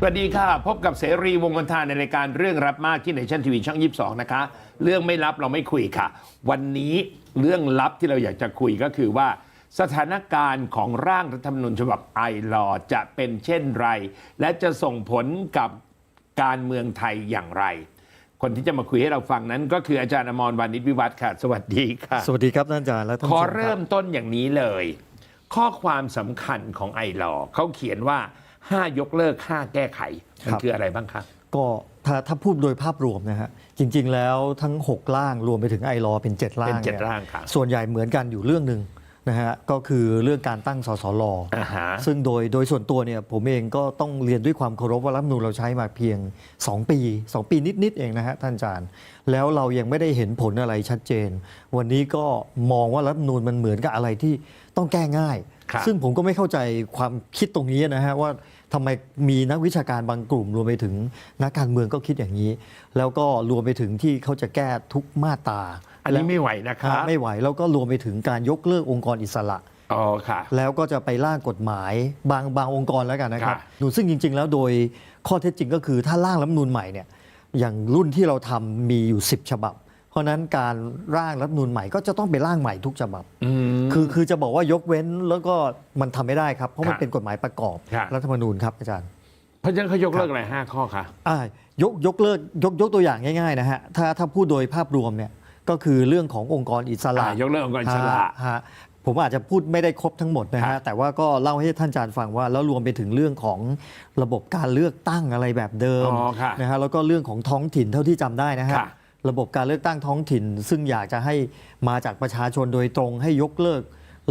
สวัสดีค่ะ พบกับเสรีวงศ์วันทาในรายการเรื่องรับมากที่เนชั่นทีวีช่อง 22 นะคะ เรื่องไม่ลับเราไม่คุยค่ะ วันนี้เรื่องลับที่เราอยากจะคุยก็คือว่า สถานการณ์ของร่างรัฐธรรมนูญฉบับไอรอจะเป็นเช่นไร และจะส่งผลกับการเมืองไทยอย่างไร คนที่จะมาคุยให้เราฟังนั้น ก็คืออาจารย์อมรวานิชวิวัฒน์ค่ะ สวัสดีค่ะ สวัสดีครับท่านอาจารย์และท่านขอผู้ชมคเริ่บมต้นอย่างนี้เลย ข้อความสำคัญของไอรอเขาเขียนว่า 5 ยกเลิก 5 แก้ไข มันคืออะไรบ้างคะก็ถ้าถ้าพูดโดยภาพรวมนะฮะจริง ๆ แล้วทั้ง 6 ร่างรวมไปถึงไอรอเป็น 7 ร่างเป็นเจ็ดยร่างค่ะส่วนใหญ่เหมือนกันอยู่เรื่องหนึ่งนะฮะก็คือเรื่องการตั้งสสลอ่าฮะ ซึ่งโดยโดยส่วนตัวเนี่ยผมเองก็ต้องเรียนด้วยความเคารพว่ารัฐธรรมนูญเราใช้มาเพียง 2 ปี 2 ปีนิด ๆ เองนะฮะท่านอาจารย์ แล้วเรายังไม่ได้เห็นผลอะไรชัดเจน วันนี้ก็มองว่ารัฐธรรมนูญมันเหมือนกับอะไรที่ต้องแก้ง่าย ครับ ซึ่งผมก็ไม่เข้าใจความคิดตรงนี้นะฮะว่า ทำไมมีนักวิชาการบางกลุ่ม รวมไปถึงนักการเมืองก็คิดอย่างนี้ แล้วก็รวมไปถึงที่เขาจะแก้ทุกมาตราอันนี้ไม่ไหวนะคะไม่ไหวแล้วก็รวมไปถึงการยกเลิกองค์กรอิสระอ๋อค่ะ แล้วก็จะไปร่างกฎหมายบางบางองค์กรแล้วกันนะครับค่ะหนูซึ่งจริง ๆ แล้วโดยข้อเท็จจริงก็คือถ้าร่างรัฐธรรมนูญใหม่เนี่ยอย่างรุ่นที่เราทำมีอยู่ 10 ฉบับ เพราะฉะนั้นการร่างรัฐธรรมนูญใหม่ก็จะต้องไปร่างใหม่ทุกฉบับอืม คือคือจะบอกว่ายกเว้นแล้วก็มันทำไม่ได้ครับ เพราะมันค่ะเป็นกฎหมายประกอบค่ะรัฐธรรมนูญครับอาจารย์เพราะฉะนั้นเขายกเลิกอะไร5ข้อค่ะอ่ายกยกเลิกยกยกตัวอย่างง่ายๆนะฮะถ้าถ้าพูดโดยภาพรวมเนี่ยก็คือเรื่องขององค์กรอิสระอ่ายกเลิกองค์กรอิสระฮฮะผมอาจจะพูดไม่ได้ครบทั้งหมดนะครัฮะบแต่ว่าก็เล่าให้ท่านอาจารย์ฟังว่า แล้วรวมไปถึงเรื่องของระบบการเลือกตั้งอะไรแบบเดิมอ๋อค่ะนะฮะแล้วก็เรื่องของท้องถิ่นเท่าที่จำได้นะฮะค่ะ ระบบการเลือกตั้งท้องถิ่น ซึ่งอยากจะให้มาจากประชาชนโดยตรงให้ยกเลิก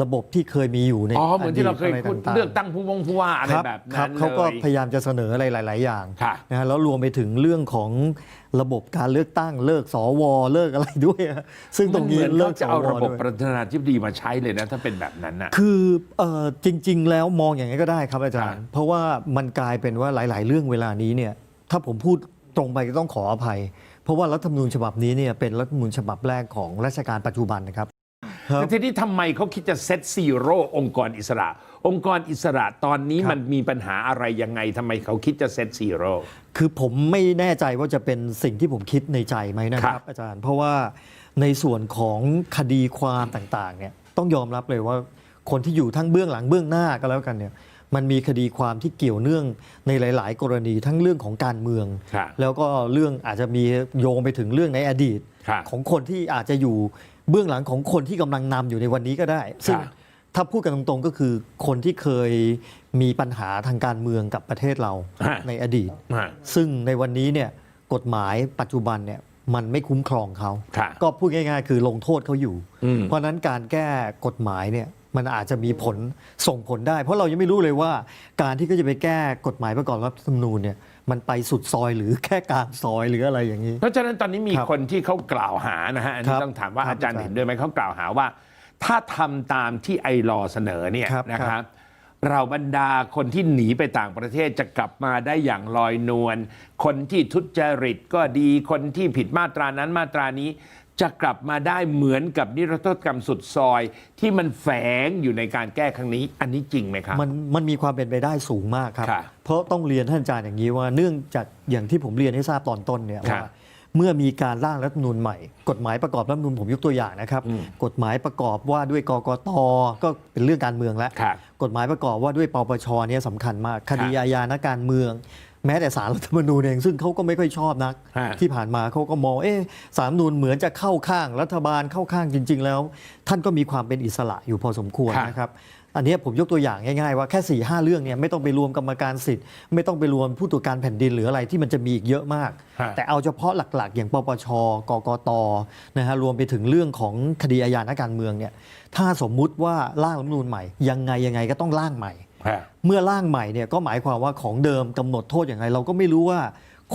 ระบบที่เคยมีอยู่ในอ๋อเหมือนที่เราเคยะไพูดต่างๆเลือกตั้งผู้วงผู้ว่าอะไรครับแบบครันั้นเขาก็เลยพยายามจะเสนออะไรหลาย ๆ อย่างค่ะนะฮะแล้วรวมไปถึงเรื่องของระบบการเลือกตั้งเลิกสวเลิกอะไรด้วยฮะซึ่งตรงนี้มันเหมือนเลิเขากจะสเอาวระบบด้วยประธานาธิบดีมาใช้เลยนะถ้าเป็นแบบนั้นน่ะคือเอ่อจริง ๆ แล้วมองอย่างนี้ก็ได้ครับอาจารย์ครับเพราะว่ามันกลายเป็นว่าหลาย ๆ เรื่องเวลานี้เนี่ยถ้าผมพูดตรงไปก็ต้องขออภัย เพราะว่ารัฐธรรมนูญฉบับนี้เนี่ยเป็นรัฐธรรมนูญฉบับแรกของรัชกาลปัจจุบันนะครับ ครับ แต่ทีนี้ทำไมเขาคิดจะเซตซีโร่องค์กรอิสระ องค์กรอิสระตอนนี้ครับมันมีปัญหาอะไรยังไงทำไมเขาคิดจะเซตซีโร่ คือผมไม่แน่ใจว่าจะเป็นสิ่งที่ผมคิดในใจไหมนะคครัรับ บ อาจารย์ เพราะว่าในส่วนของคดีความต่างๆเนี่ยต้องยอมรับเลยว่าคนที่อยู่ทั้งเบื้องหลังเบื้องหน้าก็แล้วกันเนี่ย มันมีคดีความที่เกี่ยวเนื่องในหลาย ๆ กรณีทั้งเรื่องของการเมืองค่ะแล้วก็เรื่องอาจจะมีโยงไปถึงเรื่องในอดีตค่ะของคนที่อาจจะอยู่เบื้องหลังของคนที่กำลังนำอยู่ในวันนี้ก็ได้ ซึ่งค่ะถ้าพูดกันตรงๆก็คือคนที่เคยมีปัญหาทางการเมืองกับประเทศเราฮะ ในอดีต อ่า ซึ่งในวันนี้เนี่ยกฎหมายปัจจุบันเนี่ยมันไม่คุ้มครองเขาค่ะก็พูดง่าย ๆ คือลงโทษเขาอยู่ อืม เพราะฉะนั้นการแก้กฎหมายเนี่ย มันอาจจะมีผลส่งผลได้ เพราะเรายังไม่รู้เลยว่า การที่เขาจะไปแก้กฎหมายประกอบรัฐธรรมนูญเนี่ยมันไปสุดซอยหรือแค่กลางซอยหรืออะไรอย่างนี้ เพราะฉะนั้นตอนนี้มีครับคนที่เขากล่าวหานะฮะอันคนี้รับต้องถามว่าครับอาจารย์อาจารย์เห็นด้วยไหมเขากล่าวหาว่า ถ้าทำตามที่ไอรอเสนอเนี่ยครับนะคครัรับ บ เราบรรดาคนที่หนีไปต่างประเทศจะกลับมาได้อย่างลอยนวลคนที่ทุจริตก็ดีคนที่ผิดมาตรานั้นมาตรานี้ จะกลับมาได้เหมือนกับนิรโทษกรรมสุดซอย ที่มันแฝงอยู่ในการแก้ครั้งนี้ อันนี้จริงไหมครับ มันมันมีความเป็นไปได้สูงมากครับ ค่ะเพราะต้องเรียนท่านอาจารย์อย่างนี้ว่าเนื่องจากอย่างที่ผมเรียนให้ทราบตอนต้นเนี่ยค่ะว่าเมื่อมีการร่างรัฐธรรมนูญใหม่ กฎหมายประกอบรัฐธรรมนูญผมยกตัวอย่างนะครับ อืม กฎหมายประกอบว่าด้วยกกตก็เป็นเรื่องการเมืองแล้ว ครับ กฎหมายประกอบว่าด้วยปปชเนี่ยสำคัญมาก คดีอาญานักการเมือง แม้แต่สารรัฐธรรมนูญเองซึ่งเขาก็ไม่ค่อยชอบนัก ฮะ ที่ผ่านมาเขาก็มองเอ๊ะสารรัฐธรรมนูญเหมือนจะเข้าข้างรัฐบาลเข้าข้างจริง ๆ แล้ว ท่านก็มีความเป็นอิสระอยู่พอสมควรค่ะนะครับอันเนี้ยผมยกตัวอย่างง่ายๆว่าแค่4ี่ห้าเรื่องเนี่ยไม่ต้องไปรวมกรรมการสิทธิ์ ไม่ต้องไปรวมผู้ตรวจการแผ่นดินหรืออะไรที่มันจะมีอีกเยอะมาก ฮะ แต่เอาเฉพาะหลักๆ อย่างปปชกกตนะฮะรวมไปถึงเรื่องของคดีอาญานักการเมืองเนี่ยถ้าสมมุติว่าร่างรัฐธรรมนูญใหม่ยังไงยังไงก็ต้องร่างใหม่ฮะ เมื่อร่างใหม่เนี่ยก็หมายความว่าของเดิมกำหนดโทษอย่างไรเราก็ไม่รู้ว่า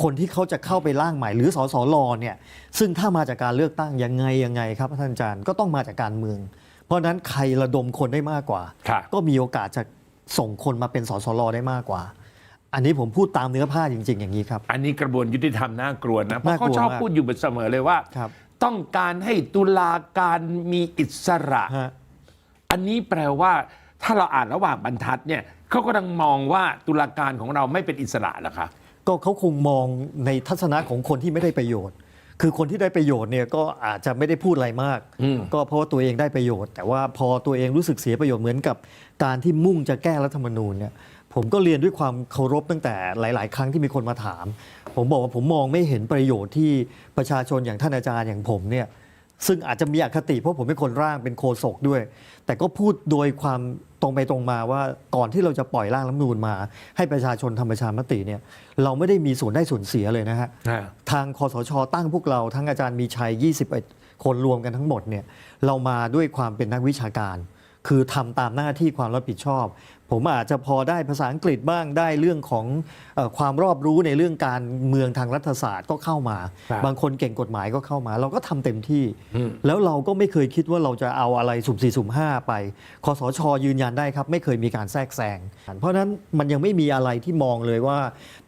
คนที่เขาจะเข้าไปร่างใหม่หรือสสลเนี่ยซึ่งถ้ามาจากการเลือกตั้งยังไงยังไงครับท่านอาจารย์ก็ต้องมาจากการเมือง เพราะฉะนั้นใครระดมคนได้มากกว่าครับก็มีโอกาสจะส่งคนมาเป็นสสลได้มากกว่า อันนี้ผมพูดตามเนื้อผ้าจริง ๆ อย่างนี้ครับ อันนี้กระบวนยุติธรรมน่ากลัวนะเพราะน่ากเขาลัวชอบมากพูดอยู่เสมอเลยว่าครับต้องการให้ตุลาการมีอิสระฮะอันนี้แปลว่า ถ้าเราอ่านระหว่างบรรทัดเนี่ยเขาก็กำลังมองว่าตุลาการของเราไม่เป็นอิสระเหรอคะ ก็เขาคงมองในทัศนะของคนที่ไม่ได้ประโยชน์ คือคนที่ได้ประโยชน์เนี่ยก็อาจจะไม่ได้พูดอะไรมาก อืม ก็เพราะว่าตัวเองได้ประโยชน์ แต่ว่าพอตัวเองรู้สึกเสียประโยชน์เหมือนกับการที่มุ่งจะแก้รัฐธรรมนูญเนี่ยผมก็เรียนด้วยความเคารพตั้งแต่หลาย ๆ ครั้งที่มีคนมาถาม ผมบอกว่าผมมองไม่เห็นประโยชน์ที่ประชาชนอย่างท่านอาจารย์อย่างผมเนี่ย ซึ่งอาจจะมีอคติเพราะผมเป็นคนร่างเป็นโคศกด้วย แต่ก็พูดโดยความตรงไปตรงมาว่าก่อนที่เราจะปล่อยร่างรัฐธรรมนูญมา ให้ประชาชนทำประชามติเนี่ยเราไม่ได้มีส่วนได้ส่วนเสียเลยนะฮะทางคอสชตั้งพวกเราทั้งอาจารย์มีชัย 21 คนรวมกันทั้งหมดเนี่ยเรามาด้วยความเป็นนักวิชาการ คือทำตามหน้าที่ความรับผิดชอบ ผมอาจจะพอได้ภาษาอังกฤษบ้างได้เรื่องของเออความรอบรู้ในเรื่องการเมืองทางรัฐศาสตร์ก็เข้ามาครับบางคนเก่งกฎหมายก็เข้ามา เราก็ทำเต็มที่อืมแล้วเราก็ไม่เคยคิดว่าเราจะเอาอะไรสุ่มสี่สุ่มห้าไปคอสชยืนยันได้ครับ ไม่เคยมีการแทรกแซงเพราะฉะนั้นมันยังไม่มีอะไรที่มองเลยว่า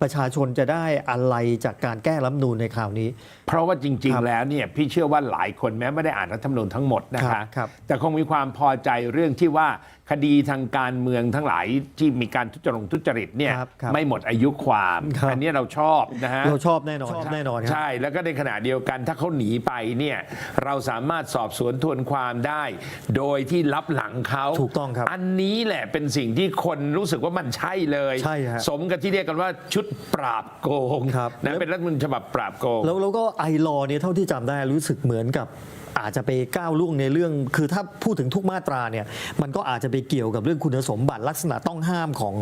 ประชาชนจะได้อะไรจากการแก้รัฐธรรมนูญในคราวนี้ เพราะว่าจริงครับๆแล้วเนี่ยพี่เชื่อว่าหลายคนแม้ไม่ได้อ่านรัฐธรรมนูญทั้งหมดนะครัคะบครับแต่คงมีความพอใจเรื่องที่ว่าคดีทางการเมืองทั้งหลายที่มีการทุจริตทุจริตเนี่ยครับครับไม่หมดอายุความ ครับ อันนี้เราชอบนะฮะ เราชอบแน่นอนชอบแน่นอนครับ ใช่แล้วก็ในขณะเดียวกันถ้าเขาหนีไปเนี่ยเราสามารถสอบสวนทวนความได้ โดยที่รับหลังเขาถูกต้องครับอันนี้แหละเป็นสิ่งที่คนรู้สึกว่ามันใช่เลยใช่ฮะสมกับที่เรียกกันว่าชุดปราบโกงครับ นะเป็นรัฐธรรมนูญฉบับปราบโกง แล้วแล้วก็ไอรอเนี่ยเท่าที่จำได้รู้สึกเหมือนกับ อาจจะไปก้าวล่วงในเรื่อง คือถ้าพูดถึงทุกมาตราเนี่ยมันก็อาจจะไปเกี่ยวกับเรื่องคุณสมบัติลักษณะต้องห้ามของ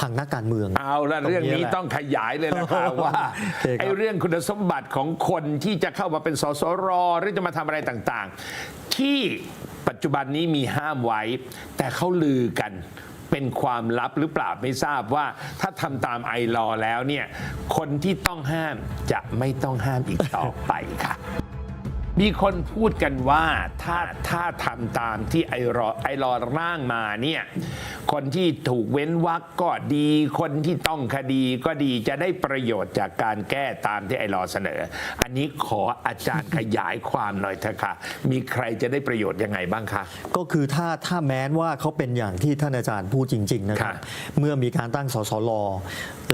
ทางนักการเมือง เอาละตรงนี้เรื่องนี้แหละต้องขยายเลยนะครับว่าโอเคครับไอ้เรื่องคุณสมบัติของคนที่จะเข้ามาเป็นสสรหรือจะมาทำอะไรต่างๆ ที่ปัจจุบันนี้มีห้ามไว้ แต่เขาลือกันเป็นความลับหรือเปล่าไม่ทราบว่าถ้าทำตามไอรอว์แล้วเนี่ยคนที่ต้องห้ามจะไม่ต้องห้ามอีกต่อไปค่ะ มีคนพูดกันว่าถ้าถ้าทำตามที่ไอรอไอรอร่างมาเนี่ยคนที่ถูกเว้นวรรคก็ดี คนที่ต้องคดีก็ดีจะได้ประโยชน์จากการแก้ตามที่ไอรอเสนอ อันนี้ขออาจารย์ขยายความหน่อยเถอะค่ะ มีใครจะได้ประโยชน์ยังไงบ้างคะ ก็คือถ้าถ้าแม้นว่าเขาเป็นอย่างที่ท่านอาจารย์พูดจริง ๆ นะครับค่ะเมื่อมีการตั้งสสล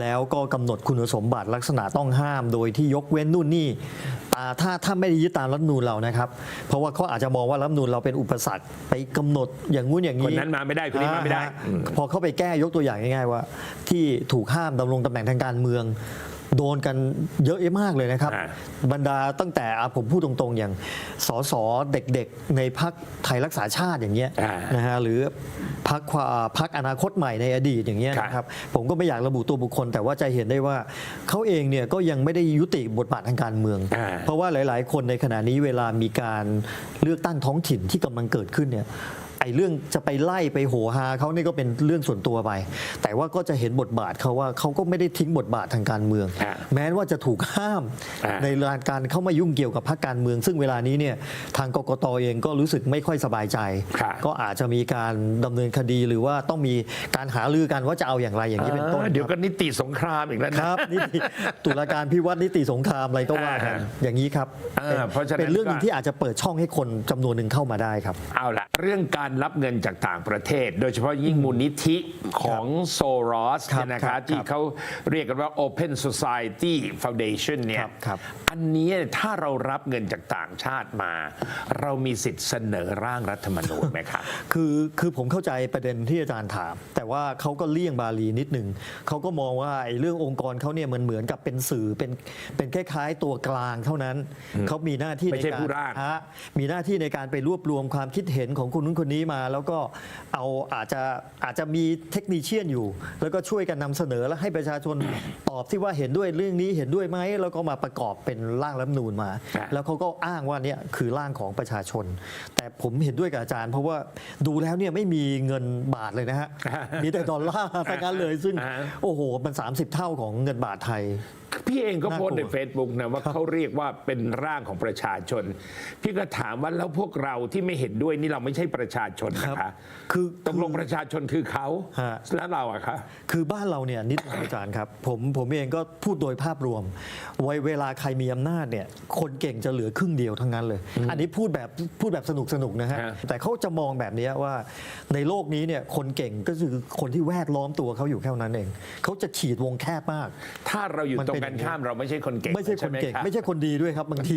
แล้วก็กำหนดคุณสมบัติลักษณะต้องห้าม โดยที่ยกเว้นนู่นนี่อ่า ถ้าถ้าไม่ได้ยึดตามรัฐธรรมนูลเรานะครับ เพราะว่าเขาอาจจะมองว่ารัฐธรรมนูลเราเป็นอุปสรรคไปกำหนดอย่างงู้นอย่างนี้ คนนั้นมาไม่ได้คนนี้มาไม่ได้ อ่ฮะอืมพอเขาไปแก้ยกตัวอย่างง่ายๆว่า ที่ถูกห้ามดำรงตำแหน่งทางการเมือง โดนกันเยอะมากเลยนะครับอ่าบรรดาตั้งแต่อะผมพูดตรงๆ อย่างสสเด็กๆ ในพักไทยรักษาชาติอย่างเงี้ยอ่านะฮะหรือพักพักอนาคตใหม่ในอดีตอย่างเงี้ยครับนะครับผมก็ไม่อยากระบุตัวบุคคล แต่ว่าจะเห็นได้ว่าเขาเองเนี่ยก็ยังไม่ได้ยุติบทบาททางการเมืองอ่าเพราะว่าหลาย ๆ คนในขณะนี้เวลามีการเลือกตั้งท้องถิ่นที่กำลังเกิดขึ้นเนี่ยไอ้เรื่องจะไปไล่ไปโหฮาเขานี่ก็เป็นเรื่องส่วนตัวไป แต่ว่าก็จะเห็นบทบาทเขาว่าเขาก็ไม่ได้ทิ้งบทบาททางการเมืองอ่าแม้ว่าจะถูกห้ามอ่าในการเข้ามายุ่งเกี่ยวกับพรรคการเมือง ซึ่งเวลานี้เนี่ยทางกกตเองก็รู้สึกไม่ค่อยสบายใจ ครับ ก็อาจจะมีการดำเนินคดีหรือว่าต้องมีการหารือกันว่าจะเอาอย่างไรอย่างนี้เป็นต้นเออเดี๋ยวครับก็นิติสงครามอีกแล้วคนะรับนิติตุลาการพิวัตรนิติสงครามอะไรก็ว่ากันอ่าอย่างนี้ครับเออเพราะฉะนั้นเป็นเรื่องหนึ่งก็ ที่อาจจะเปิดช่องให้คนจำนวนหนึ่งเข้ามาได้ครับ เอาละเรื่องการรับเงินจากต่างประเทศ โดยเฉพาะยิ่งมูลนิธิของโซรอสครับเนี่ยนะคครัรับบที่ครับเขาเรียกกันว่า Open Society Foundation เนี่คยรับครับ อันนี้ถ้าเรารับเงินจากต่างชาติมา เรามีสิทธิ์เสนอร่างรัฐธรรมนูญไหมครับ คือคือผมเข้าใจประเด็นที่อาจารย์ถาม แต่ว่าเขาก็เลี่ยงบาลีนิดหนึ่งเขาก็มองว่าไอ้เรื่ององค์กรเขาเนี่ยมันเหมือนกับเป็นสื่อเป็นเป็นคล้ายๆตัวกลางเท่านั้นเขามีหน้าที่ไม่ในใช่การผู้ร่าง ฮะมีหน้าที่ในการไปรวบรวมความคิดเห็นของคนนู้นคนนี้มาแล้วก็เอาอาจจะอาจจะมีเทคนิชเชียนอยู่ แล้วก็ช่วยกันนำเสนอแล้วให้ประชาชนตอบที่ว่าเห็นด้วยเรื่องนี้เห็นด้วยไหมแล้วก็มาประกอบเป็นร่างรัฐธรรมนูญมาอะแล้วเขาก็อ้างว่าเนี่ยคือร่างของประชาชน แต่ผมเห็นด้วยกับอาจารย์ เพราะว่าดูแล้วเนี่ยไม่มีเงินบาทเลยนะฮะมีแต่ดอลลาร์ทั้งนั้นเลยซึ่งอ่าโอ้โหมัน 30 เท่าของเงินบาทไทย พี่เองก็โพสต์ในน่ากลัว Facebook นะว่าเขาเรียกว่าเป็นร่างของประชาชน พี่ก็ถามว่าแล้วพวกเราที่ไม่เห็นด้วยนี่เราไม่ใช่ประชาชนนะครัคะบคือตกลงประชาชนคือเขาฮะ แล้วเราอะคะ คือบ้านเราเนี่ยนิดหน่อยอาจารย์ครับผมผมเองก็พูดโดยภาพรวมไว้เวลาใครมีอำนาจเนี่ยคนเก่งจะเหลือครึ่งเดียวทั้งนั้นเลย อันนี้พูดแบบพูดแบบสนุกสนุกๆนะฮะฮะ แต่เขาจะมองแบบนี้ว่าในโลกนี้เนี่ยคนเก่งก็คือคนที่แวดล้อมตัวเขาอยู่แค่นั้นเองเขาจะขีดวงแคบมาก ถ้าเราอยู่มันตรเป็งนกันข้ามเราไม่ใช่คนเก่งไม่ใช่คนเก่งใช่หไม่ใช่คนดีด้วยครับบางที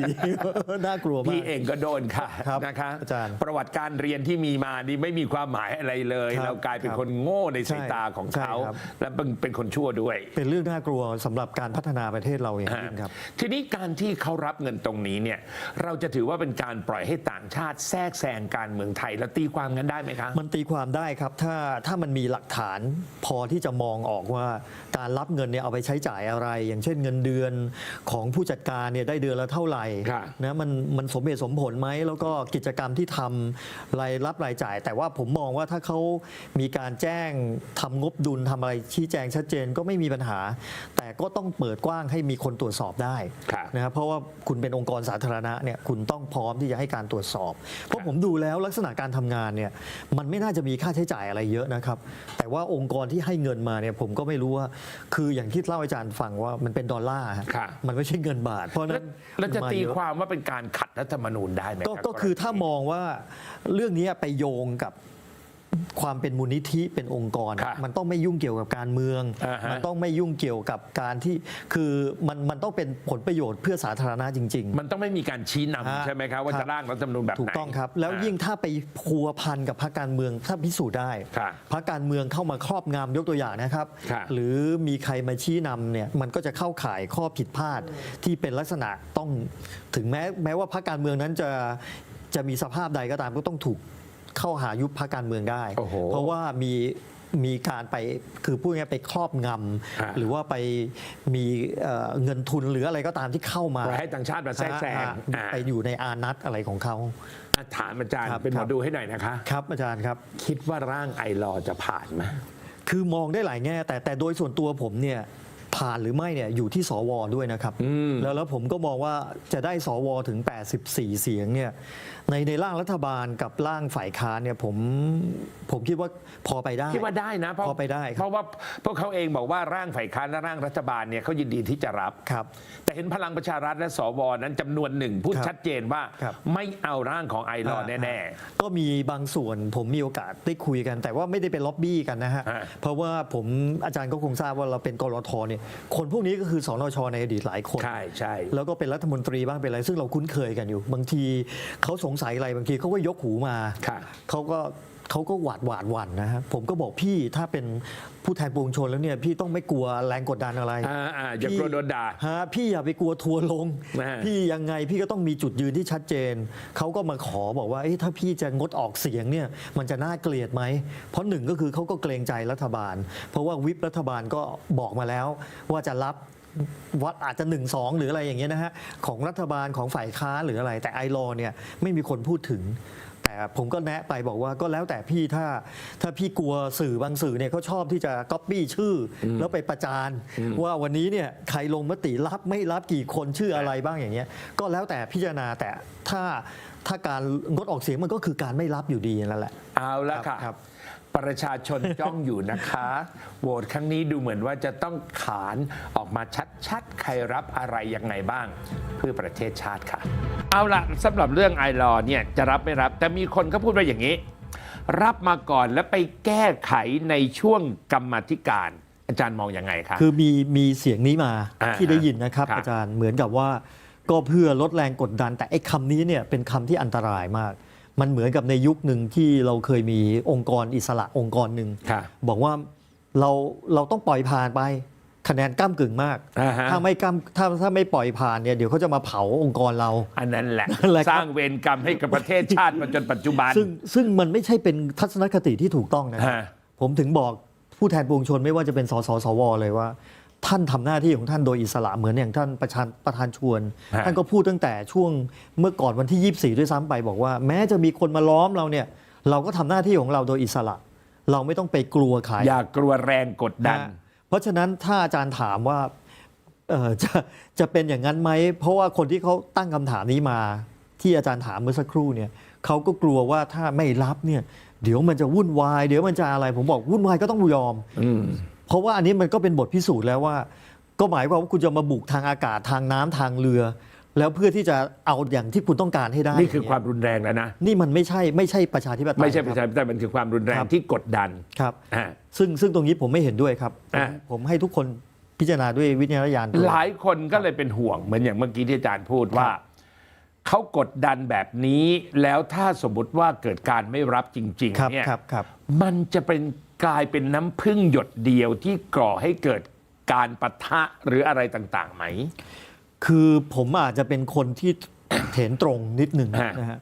น่ากลัวมากพี่เองก็โดนค่ะครับนะคะอาจารย์ประวัติการเรียนที่มีมานี่ไม่มีความหมายอะไรเลยครับเรากลายเป็นครับคนโง่ในสายใช่ตาของใช่เขาครับและเป็นเป็นคนชั่วด้วย เป็นเรื่องน่ากลัวสำหรับการพัฒนาประเทศเราอย่างยิ่งครับ ทีนี้การที่เขารับเงินตรงนี้เนี่ยเราจะถือว่าเป็นการปล่อยให้ต่างชาติแทรกแซงการเมืองไทยแล้วตีความกันได้ไหมคะมันตีความได้ครับถ้าถ้ามันมีหลักฐานพอที่จะมองออกว่าการรับเงินเนี่ยเอาไปใช้จ่ายอะไรอย่างเช่นเงินเดือนของผู้จัดการเนี่ยได้เดือนละเท่าไหร่ครับนะมันมันสมเหตุสมผลไหม แล้วก็กิจกรรมที่ทำรายรับรายจ่าย แต่ว่าผมมองว่าถ้าเขามีการแจ้งทำงบดุลทำอะไรชี้แจงชัดเจนก็ไม่มีปัญหา แต่ก็ต้องเปิดกว้างให้มีคนตรวจสอบได้ครับ นะครับเพราะว่าคุณเป็นองค์กรสาธารณะเนี่ยคุณต้องพร้อมที่จะให้การตรวจสอบ เพราะผมดูแล้วลักษณะการทำงานเนี่ยมันไม่น่าจะมีค่าใช้จ่ายอะไรเยอะนะครับ แต่ว่าองค์กรที่ให้เงินมาเนี่ยผมก็ไม่รู้ว่า คืออย่างที่เล่าอาจารย์ฟังว่ามันเป็นดอลลาร์ฮะครับมันไม่ใช่เงินบาท เพราะฉะแล้นั้วนแล้วจะนตีเยอะความว่าเป็นการขัดรัฐธรรมนูญได้ไหมก็รับ ก็คือถ้ามองว่าเรื่องนี้ไปโยงกับ ความเป็นมูลนิธิเป็นองค์กร ครับมันต้องไม่ยุ่งเกี่ยวกับการเมือง อ่าฮะ มันต้องไม่ยุ่งเกี่ยวกับการที่คือมันมันต้องเป็นผลประโยชน์เพื่อสาธารณะจริง ๆ มันต้องไม่มีการชี้นำฮะใช่ไหมครับว่าครับจะร่างรัฐธรรมนูญแบบไหน ถูกต้องครับ แล้วยิ่งถ้าไปพัวพันกับพรรคการเมืองถ้าพิสูจน์ได้ครับพรรคการเมืองเข้ามาครอบงำยกตัวอย่างนะครับ ครับหรือมีใครมาชี้นำเนี่ยมันก็จะเข้าข่ายข้อผิดพลาดที่เป็นลักษณะต้องถึงแม้แม้ว่าพรรคการเมืองนั้นจะจะมีสภาพใดก็ตามก็ต้องถูก เข้าหายุบพรรคการเมืองได้ โอ้โหเพราะว่ามีมีการไปคือพูดง่ายๆไปครอบงฮะำหรือว่าไปมีเอ่อเงินทุนหรืออะไรก็ตามที่เข้ามาปล่อยให้ต่างชาติมาแทรกแซงอ่าอ่าไปอยู่ในอานัตอะไรของเขา อะถามอาจารย์ครับเป็นหมครัอบ ดูให้หน่อยนะคะ ครับอาจารย์ครับ คิดว่าร่างไอรอว์จะผ่านไหม คือมองได้หลายแง่แต่แต่โดยส่วนตัวผมเนี่ย ผ่านหรือไม่เนี่ยอยู่ที่สวด้วยนะครับอืมแล้วแล้วผมก็มองว่าจะได้สวถึง 84 เสียงเนี่ยในในร่างรัฐบาลกับร่างฝ่ายค้านเนี่ยผมผมคิดว่าพอไปได้คิดว่าได้นะเพราะพอไปได้ครับเพราะว่าพวกเขาเองบอกว่าร่างฝ่ายค้านและร่างรัฐบาลเนี่ยเขายินดีที่จะรับครับ แต่เห็นพลังประชารัฐและสวนั้นจำนวนหนึ่งพูดครับชัดเจนว่าครับไม่เอาร่างของไอรอว์แน่ก็มีบางส่วนผมมีโอกาสได้คุยกัน แต่ว่าไม่ได้เป็นล็อบบี้กันนะฮะฮะเพราะว่าผมอาจารย์ก็คงทราบว่าเราเป็นกรทเนี่ยคนพวกนี้ก็คือสนชในอดีตหลายคนๆใช่ใช่แล้วก็เป็นรัฐมนตรีบ้างเป็นอะไร ซึ่งเราคุ้นเคยกันอยู่ บางทีเขาสงสัยอะไรบางทีเขาก็ยกหูมาค่ะเขาก็ เขาก็หวาดหวาดหวั่นนะฮะผมก็บอกพี่ถ้าเป็นผู้แทนปวงชนแล้วเนี่ยพี่ต้องไม่กลัวแรงกดดันอะไรอ่าอ่าอย่ากลัวโดนด่า ฮะพี่อย่าไปกลัวทัวร์ลงแม่พี่ยังไงพี่ก็ต้องมีจุดยืนที่ชัดเจน เขาก็มาขอบอกว่าเอ๊ะถ้าพี่จะงดออกเสียงเนี่ยมันจะน่าเกลียดไหม เพราะหนึ่งก็คือเขาก็เกรงใจรัฐบาล เพราะว่าวิปรัฐบาลก็บอกมาแล้ว ว่าจะรับวัดอาจจะ1นสองหรืออะไรอย่างเงี้ยนะฮะของรัฐบาลของฝ่ายค้านหรืออะไร แต่ไอรอเนี่ยไม่มีคนพูดถึง แต่ผมก็แนะไปบอกว่าก็แล้วแต่พี่ถ้าถ้าพี่กลัวสื่อบางสื่อเนี่ยเขาชอบที่จะก๊อปปี้ชื่ออแล้วไปประจานว่าวันนี้เนี่ยใครลงมติรับไม่รับกี่คนชื่ออะไรบ้างอย่างเงี้ยก็แล้วแต่พิจารณาแต่ถ้าถ้าการงดออกเสียงมันก็คือการไม่รับอยู่ดีนั่นแหละ เอาละค่ะ ครับ ประชาชนจ้องอยู่นะคะ โหวตครั้งนี้ดูเหมือนว่าจะต้องขานออกมาชัดๆ ใครรับอะไรยังไงบ้าง เพื่อประเทศชาติค่ะ เอาละสำหรับเรื่องไอรอเนี่ยจะรับไม่รับ แต่มีคนเขาพูดว่าอย่างนี้ รับมาก่อนแล้วไปแก้ไขในช่วงกรรมาธิการ อาจารย์มองยังไงคะคือมีมีเสียงนี้มาอ่าที่ได้ยินนะครับ ครับอาจารย์เหมือนกับว่า ก็เพื่อลดแรงกดดัน แต่ไอ้คำนี้เนี่ยเป็นคำที่อันตรายมาก มันเหมือนกับในยุคหนึ่งที่เราเคยมีองค์กรอิสระองค์กรหนึ่งค่ะ บอกว่าเราเราต้องปล่อยผ่านไปคะแนนก้ากึ่งมาก อ่าฮะ ถ้าไม่ก้าถ้าถ้าไม่ปล่อยผ่านเนี่ยเดี๋ยวเขาจะมาเผาองค์กรเรา อันนั้นแหละ นั่นแหละครับ สร้างเวรกรรมให้กับประเทศชาติมาจนปัจจุบัน ซึ่งซึ่งมันไม่ใช่เป็นทัศนคติที่ถูกต้องนะฮะ ผมถึงบอกผู้แทนปวงชนไม่ว่าจะเป็นสสสวเลยว่า ท่านทำหน้าที่ของท่านโดยอิสระเหมือนอย่างท่านประธานประธานชวนฮะท่านก็พูดตั้งแต่ช่วงเมื่อก่อนวันที่ 24 ด้วยซ้ำไปบอกว่า แม้จะมีคนมาล้อมเราเนี่ย เราก็ทำหน้าที่ของเราโดยอิสระ เราไม่ต้องไปกลัวใครอย่ากลัวแรงกดดันนะเพราะฉะนั้นถ้าอาจารย์ถามว่าเอ่อจะจะเป็นอย่างนั้นไหม เพราะว่าคนที่เขาตั้งคำถามนี้มา ที่อาจารย์ถามเมื่อสักครู่เนี่ยเขาก็กลัวว่าถ้าไม่รับเนี่ย เดี๋ยวมันจะวุ่นวาย เดี๋ยวมันจะอะไรผมบอกวุ่นวายก็ต้องยอมอืม เพราะว่าอันนี้มันก็เป็นบทพิสูจน์แล้วว่า ก็หมายความว่าคุณจะมาบุกทางอากาศทางน้ำทางเรือ แล้วเพื่อที่จะเอาอย่างที่คุณต้องการให้ได้ นี่คือความรุนแรงแล้วนะนี่มันไม่ใช่ไม่ใช่ประชาธิปไตยไม่ใช่ประคชารับธิปไตยมันคือความรุนแรงครับที่กดดันครับอ่าซึ่งซึ่งตรงนี้ผมไม่เห็นด้วยครับ ผมอะผมให้ทุกคนพิจารณาด้วยวิจารณญาณตัวหลายคนก็เลยเป็นห่วงเหมือนอย่างเมื่อกี้ที่อาจารย์พูดว่าเขากดดันแบบนี้แล้วถ้าสมมติว่าเกิดการไม่รับจริงครับๆเนี่ยครับครับมันจะเป็น กลายเป็นน้ำพึ่งหยดเดียวที่ก่อให้เกิดการปะทะหรืออะไรต่างๆไหม คือผมอาจจะเป็นคนที่เถนตรงนิดหนึ่งฮะ นะฮะ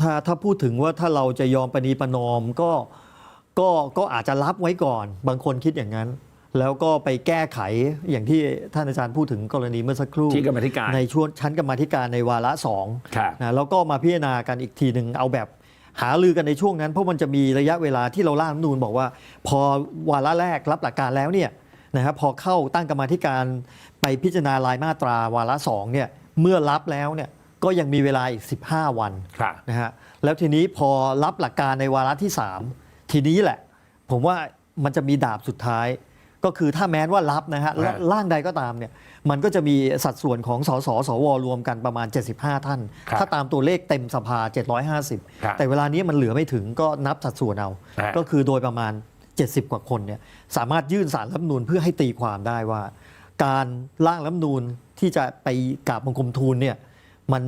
ถ้าถ้าพูดถึงว่าถ้าเราจะยอมปณีประนอมก็ก็ก็อาจจะรับไว้ก่อน บางคนคิดอย่างนั้น แล้วก็ไปแก้ไขอย่างที่ท่านอาจารย์พูดถึงกรณีเมื่อสักครู่ ที่กรรมาธิการ ในช่วงชั้นกรรมาธิการในวาระสองครับ นะแล้วก็มาพิจารณากันอีกทีหนึ่งเอาแบบ หาลือกันในช่วงนั้น เพราะมันจะมีระยะเวลาที่เราร่างรัฐธรรมนูญบอกว่า พอวาระแรกรับหลักการแล้วเนี่ยนะครับพอเข้าตั้งกรรมาธิการไปพิจารณารายมาตราวาระสองเนี่ยเมื่อรับแล้วเนี่ยก็ยังมีเวลาอีก 15 วันครับนะฮะแล้วทีนี้พอรับหลักการในวาระที่ 3 ทีนี้แหละ ผมว่ามันจะมีดาบสุดท้าย ก็คือถ้าแม้ว่ารับนะฮะฮะร่างใดก็ตามเนี่ยมันก็จะมีสัดส่วนของสสสวรวมกันประมาณ 75 ท่าน ครับถ้าตามตัวเลขเต็มสภา ครับ 750 แต่เวลานี้มันเหลือไม่ถึงก็นับสัดส่วนเอาฮะ ก็คือโดยประมาณ 70 กว่าคนเนี่ยสามารถยื่นสารรัฐธรรมนูญเพื่อให้ตีความได้ว่า การร่างรัฐธรรมนูญที่จะไปกราบบังคมทูลเนี่ยมัน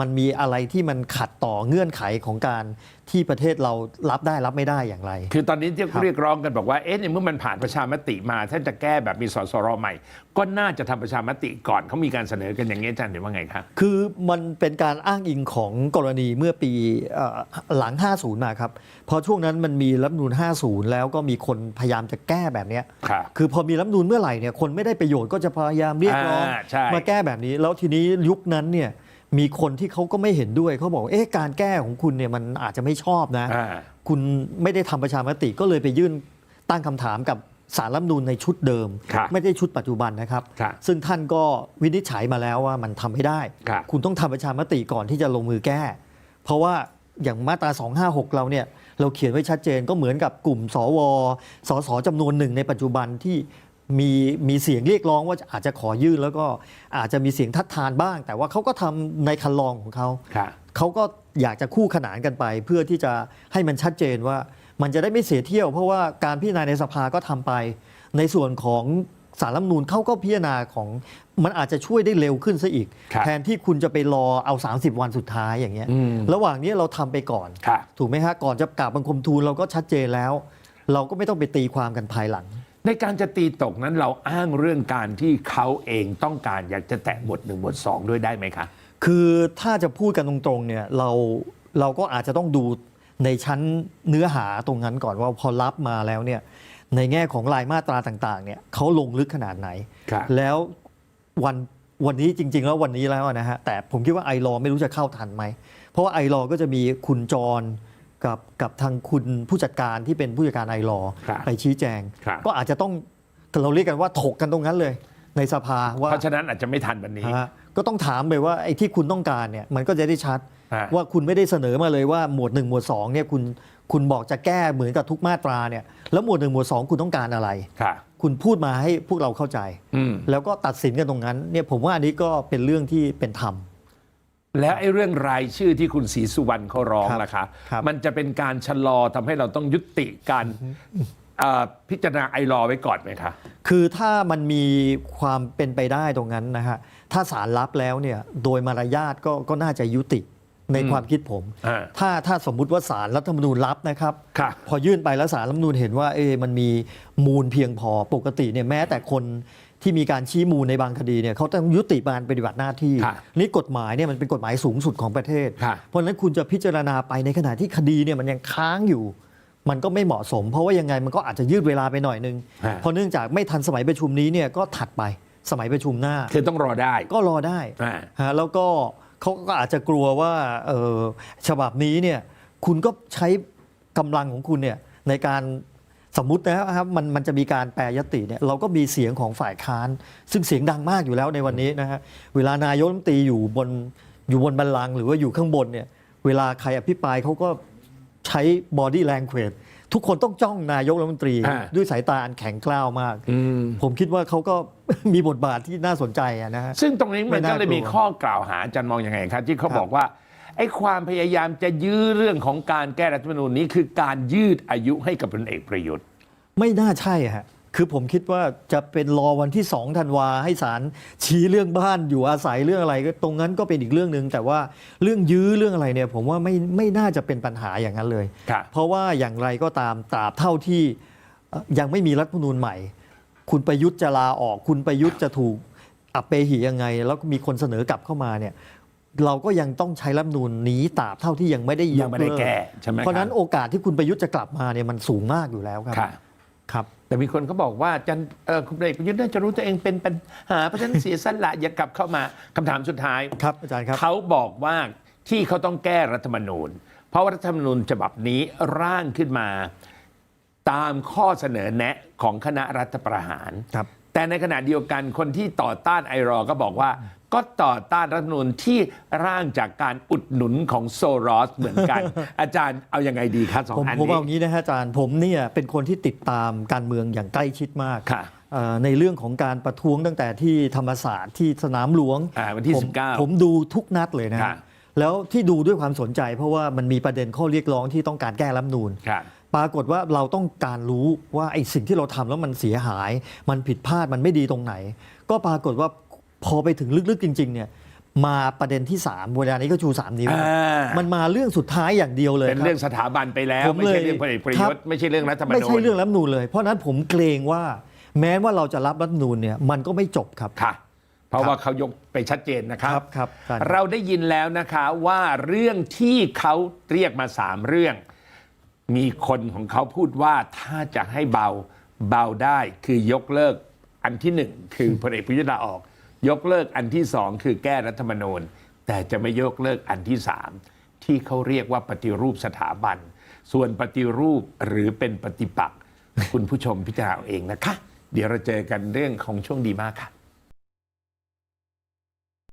มันมีอะไรที่มันขัดต่อเงื่อนไขของการที่ประเทศเรารับได้รับไม่ได้อย่างไร คือตอนนี้ที่ครับเรียกร้องกันบอกว่า เอ๊ะในเมื่อมันผ่านประชามติมา ถ้าจะแก้แบบมีสสรใหม่ ก็น่าจะทำประชามติก่อนเขามีการเสนอกันอย่างนี้อาจารย์เห็นว่าไงคะคือมันเป็นการอ้างอิงของกรณีเมื่อปีเอ่อหลัง 50 มาครับเพราะช่วงนั้นมันมีรัฐธรรมนูล50 แล้วก็มีคนพยายามจะแก้แบบเนี้ยครับคือพอมีรัฐธรรมนูลเมื่อไหร่เนี่ยคนไม่ได้ประโยชน์ก็จะพยายามเรียกร้องอ่าใช่มาแก้แบบนี้ แล้วทีนี้ยุคนั้นเนี่ย มีคนที่เขาก็ไม่เห็นด้วยเขาบอกว่าเอ๊ะการแก้ของคุณเนี่ยมันอาจจะไม่ชอบนะ อ่า คุณไม่ได้ทำประชามติก็เลยไปยื่นตั้งคำถามกับสารรัฐธรรมนูญในชุดเดิม ครับไม่ได้ชุดปัจจุบันนะครับ ครับซึ่งท่านก็วินิจฉัยมาแล้วว่ามันทำไม่ได้ ครับคุณต้องทำประชามติก่อนที่จะลงมือแก้ เพราะว่าอย่างมาตรา 256 เราเนี่ยเราเขียนไว้ชัดเจนก็เหมือนกับกลุ่มสวสสจำนวนหนึ่งในปัจจุบันที่ มีมีเสียงเรียกร้องว่าอาจจะขอยื่นแล้วก็อาจจะมีเสียงทัดทานบ้าง แต่ว่าเขาก็ทำในคันลองของเขาครับเขาก็อยากจะคู่ขนานกันไป เพื่อที่จะให้มันชัดเจนว่ามันจะได้ไม่เสียเที่ยว เพราะว่าการพิจารณาในสภาก็ทำไป ในส่วนของสารรัฐธรรมนูญเขาก็พิจารณาของมันอาจจะช่วยได้เร็วขึ้นซะอีกครับแทนที่คุณจะไปรอเอา 30 วันสุดท้ายอย่างเงี้ยอืมระหว่างนี้เราทำไปก่อนครับถูกไหมฮะก่อนจะกราบบังคมทูลเราก็ชัดเจนแล้ว เราก็ไม่ต้องไปตีความกันภายหลัง ในการจะตีตกนั้นเราอ้างเรื่องการที่เขาเองต้องการอยากจะแตะบทหนึ่งบทสองด้วยได้ไหมคะ คือถ้าจะพูดกันตรงๆเนี่ยเราเราก็อาจจะต้องดูในชั้นเนื้อหาตรงนั้นก่อนว่าพอรับมาแล้วเนี่ยในแง่ของรายมาตราต่างๆเนี่ยเขาลงลึกขนาดไหน ครับ แล้ววันวันนี้จริง ๆ แล้ววันนี้แล้วนะฮะแต่ผมคิดว่าไอรอไม่รู้จะเข้าทันไหม เพราะว่าไอรอก็จะมีคุณจร กับกับทางคุณผู้จัดการที่เป็นผู้จัดการไอรอครับไปชี้แจง ครับก็อาจจะต้องเราเรียกกันว่าถกกันตรงนั้นเลย ในสภาว่าเพราะฉะนั้นอาจจะไม่ทันวันนี้ ฮะก็ต้องถามไปว่าไอ้ที่คุณต้องการเนี่ยมันก็จะได้ชัด ฮะ ว่าคุณไม่ได้เสนอมาเลยว่าหมวด1หมวด2เนี่ยคุณคุณบอกจะแก้เหมือนกับทุกมาตราเนี่ยแล้วหมวด1หมวด2 คุณต้องการอะไร ค่ะ คุณพูดมาให้พวกเราเข้าใจ อืม แล้วก็ตัดสินกันตรงนั้นเนี่ยผมว่าอันนี้ก็เป็นเรื่องที่เป็นธรรม แล้วไอ้เรื่องรายชื่อที่คุณศรีสุวรรณเขาร้องครับล่ะคะครับมันจะเป็นการชะลอทำให้เราต้องยุติการเอ่อพิจารณาไอรอว์ไว้ก่อนไหมคะ คือถ้ามันมีความเป็นไปได้ตรงนั้นนะฮะ ถ้าศาลรับแล้วเนี่ยโดยมารยาทก็ก็น่าจะยุติในอืมความคิดผม อ่าถ้าถ้าสมมุติว่าศาลรัฐธรรมนูญรับนะครับ ค่ะพอยื่นไปแล้วสารรัฐธรรมนูญเห็นว่าเอะมันมีมูลเพียงพอปกติเนี่ยแม้แต่คน ที่มีการชี้มูลในบางคดีเนี่ยเขาต้องยุติการปฏิบัติหน้าที่ ค่ะนี่กฎหมายเนี่ยมันเป็นกฎหมายสูงสุดของประเทศ ค่ะ เพราะฉะนั้นคุณจะพิจารณาไปในขณะที่คดีเนี่ยมันยังค้างอยู่ มันก็ไม่เหมาะสม เพราะว่ายังไงมันก็อาจจะยืดเวลาไปหน่อยนึงฮะ เพราะเนื่องจากไม่ทันสมัยประชุมนี้เนี่ยก็ถัดไปสมัยประชุมหน้า คือต้องรอได้ ก็รอได้อ่า ฮะแล้วก็เขาก็อาจจะกลัวว่าเอ่อฉบับนี้เนี่ยคุณก็ใช้กำลังของคุณเนี่ยในการ สมมุตินะครับมันมันจะมีการแปรยติเนี่ยเราก็มีเสียงของฝ่ายค้าน ซึ่งเสียงดังมากอยู่แล้วในวันนี้นะฮะเวลานายกรัฐมนตรีอยู่บนอยู่บนบัลลังก์หรือว่าอยู่ข้างบนเนี่ยเวลาใครอภิปรายเขาก็ใช้ body language ทุกคนต้องจ้องนายกรัฐมนตรีอ่าด้วยสายตาอันแข็งกร้าวมากอืมผมคิดว่าเขาก็มีบทบาทที่น่าสนใจอะนะฮะซึ่งตรงนี้มันไม่น่าก็เลยมีกลัวข้อกล่าวหาอาจารย์มองยังไงครับที่เขาครับบอกว่า ไอ้ความพยายามจะยื้อเรื่องของการแก้รัฐธรรมนูญนี้คือการยืดอายุให้กับพลเอกประยุทธ์ ไม่น่าใช่ฮะคือผมคิดว่าจะเป็นรอวันที่2ธันวาให้ศาลชี้เรื่องบ้านอยู่อาศัยเรื่องอะไรก็ตรงนั้นก็เป็นอีกเรื่องหนึ่งแต่ว่าเรื่องยื้อเรื่องอะไรเนี่ยผมว่าไม่ไม่น่าจะเป็นปัญหาอย่างนั้นเลย ครับ เพราะว่าอย่างไรก็ตามตราบเท่าที่เอ่อยังไม่มีรัฐธรรมนูญใหม่ คุณประยุทธ์จะลาออก คุณประยุทธ์จะถูกอัปเปหิยังไง แล้วก็มีคนเสนอกลับเข้ามาเนี่ย เราก็ยังต้องใช้รัฐธรรมนูญนี้ตราบเท่าที่ยังไม่ได้ยยังไม่ได้เลิแก้ใช่ไหมครับเพราะฉะนั้นโอกาสที่คุณประยุทธ์จะกลับมาเนี่ยมันสูงมากอยู่แล้วครับ ค่ะ ครับ แต่มีคนเขาบอกว่าอาจันเอ่อคุณพลเอกประยุทธ์น่าจะรู้ตัวเองเป็นปัญหาเพราะฉะนั้นเสียสละอย่ากลับเข้ามาคำถามสุดท้าย ครับอาจารย์ครับ เขาบอกว่าที่เขาต้องแก้รัฐธรรมนูญ เพราะว่ารัฐธรรมนูญฉบับนี้ร่างขึ้นมา ตามข้อเสนอแนะของคณะรัฐประหาร ครับ แต่ในขณะเดียวกันคนที่ต่อต้านไอรอว์ก็บอกว่า ก็ต่อต้านรัฐธรรมนูญที่ร่างจากการอุดหนุนของโซรอสเหมือนกัน อาจารย์เอายังไงดีครับสองผมอันผมนี้ เอางี้นะฮะอาจารย์ผมเนี่ยเป็นคนที่ติดตามการเมืองอย่างใกล้ชิดมากค่ะเอ่อในเรื่องของการประท้วงตั้งแต่ที่ธรรมศาสตร์ที่สนามหลวงอ่าวันที่ผม19ผมดูทุกนัดเลยนะค่ะฮะแล้วที่ดูด้วยความสนใจเพราะว่ามันมีประเด็นข้อเรียกร้องที่ต้องการแก้รัฐธรรมนูญค่ะ ปรากฏว่าเราต้องการรู้ว่าไอ้สิ่งที่เราทำแล้วมันเสียหาย มันผิดพลาดมันไม่ดีตรงไหน ก็ปรากฏว่าพอไปถึงลึกๆจริง ๆ เนี่ยมาประเด็นที่ 3 เวลานี้ก็ชู 3 นิ้วอ่ามันมาเรื่องสุดท้ายอย่างเดียวเลย เป็นคบเรื่องสถาบันไปแล้วผมไม่ใช่เลยเรื่องพลเอกประครัยุบทธ์ไม่ใช่เรื่องรัฐธรรมนูญไม่ใช่เรื่องรัฐธรรมนูญเลย เพราะฉะนั้นผมเกรงว่า แม้ว่าเราจะรับรัฐธรรมนูญเนี่ยมันก็ไม่จบครับค่ะ เพราะครับว่าเขายกไปชัดเจนนะครับครับครับอาจารย์เราได้ยินแล้วนะคะว่าเรื่องที่เขาเรียกมาสามเรื่อง มีคนของเขาพูดว่าถ้าจะให้เบาเบาได้คือยกเลิกอันที่หนึ่งคือพลเอกประยุทธ์ลาออก ยกเลิกอันที่สองคือแก้รัฐธรรมนูญ แต่จะไม่ยกเลิกอันที่สามที่เขาเรียกว่าปฏิรูปสถาบัน ส่วนปฏิรูปหรือเป็นปฏิปักษ์คุณผู้ชมพิจารณาเอาเองนะคะ เดี๋ยวเราเจอกันเรื่องของช่วงดีมากค่ะ